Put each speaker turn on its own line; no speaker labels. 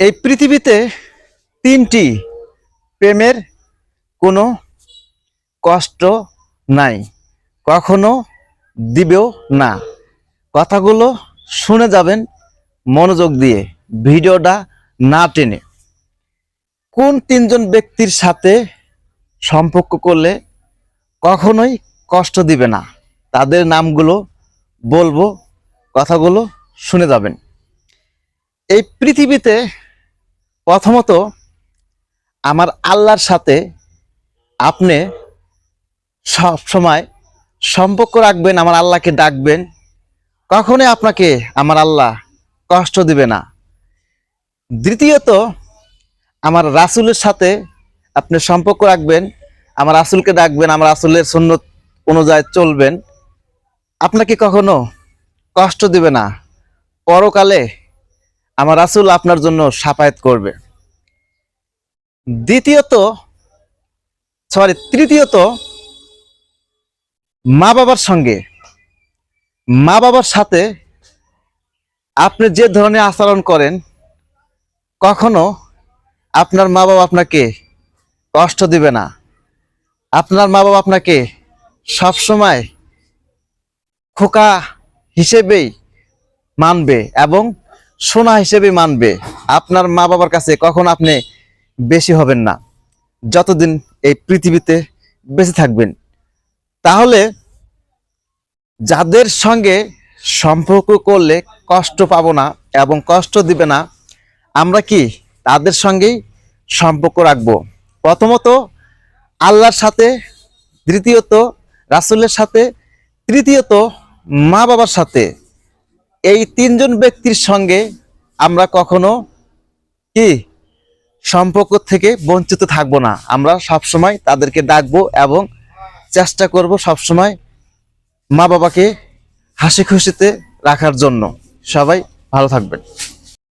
এই পৃথিবীতে তিনটি প্রেমের কোনো কষ্ট নাই, কখনো দিবেও না। কথাগুলো শুনে যাবেন মনোযোগ দিয়ে, ভিডিওটা না টেনে। কোন তিনজন ব্যক্তির সাথে সম্পর্ক করলে কখনোই কষ্ট দিবে না? তাদের নামগুলো বলব, কথাগুলো শুনে যাবেন। এই পৃথিবীতে প্রথমত, আমার আল্লাহর সাথে আপনি সব সময় সম্পর্ক রাখবেন, আমার আল্লাহকে ডাকবেন। কখনোই আপনাকে আমার আল্লাহ কষ্ট দিবে না। দ্বিতীয়ত, আমার রাসুলের সাথে আপনি সম্পর্ক রাখবেন, আমার রাসূলকে ডাকবেন, আমার রাসূলের সুন্নত অনুযায়ী চলবেন। আপনাকে কখনো কষ্ট দিবে না। পরকালে আমার রাসুল আপনার জন্য সাফায়াত করবে। দ্বিতীয়ত সরি তৃতীয়ত, মা বাবার সঙ্গে, মা বাবার সাথে আপনি যে ধরনের আচরণ করেন, কখনো আপনার মা বাবা আপনাকে কষ্ট দিবে না। আপনার মা বাবা আপনাকে সবসময় খোকা হিসেবেই মানবে এবং সোনা হিসেবে মানবে। আপনার মা বাবার কাছে কখন আপনি বেশি হবেন না? যতদিন এই পৃথিবীতে বেঁচে থাকবেন। তাহলে যাদের সঙ্গে সম্পর্ক করলে কষ্ট পাব না এবং কষ্ট দিবে না, আমরা কি তাদের সঙ্গেই সম্পর্ক রাখব? প্রথমত আল্লাহর সাথে, দ্বিতীয়ত রাসুলের সাথে, তৃতীয়ত মা বাবার সাথে। এই তিনজন ব্যক্তির সঙ্গে আমরা কখনো কি সম্পর্ক থেকে বঞ্চিত থাকব না। আমরা সব সময় তাদেরকে ডাকবো এবং চেষ্টা করব সবসময় মা বাবাকে হাসি খুশিতে রাখার জন্য। সবাই ভালো থাকবেন।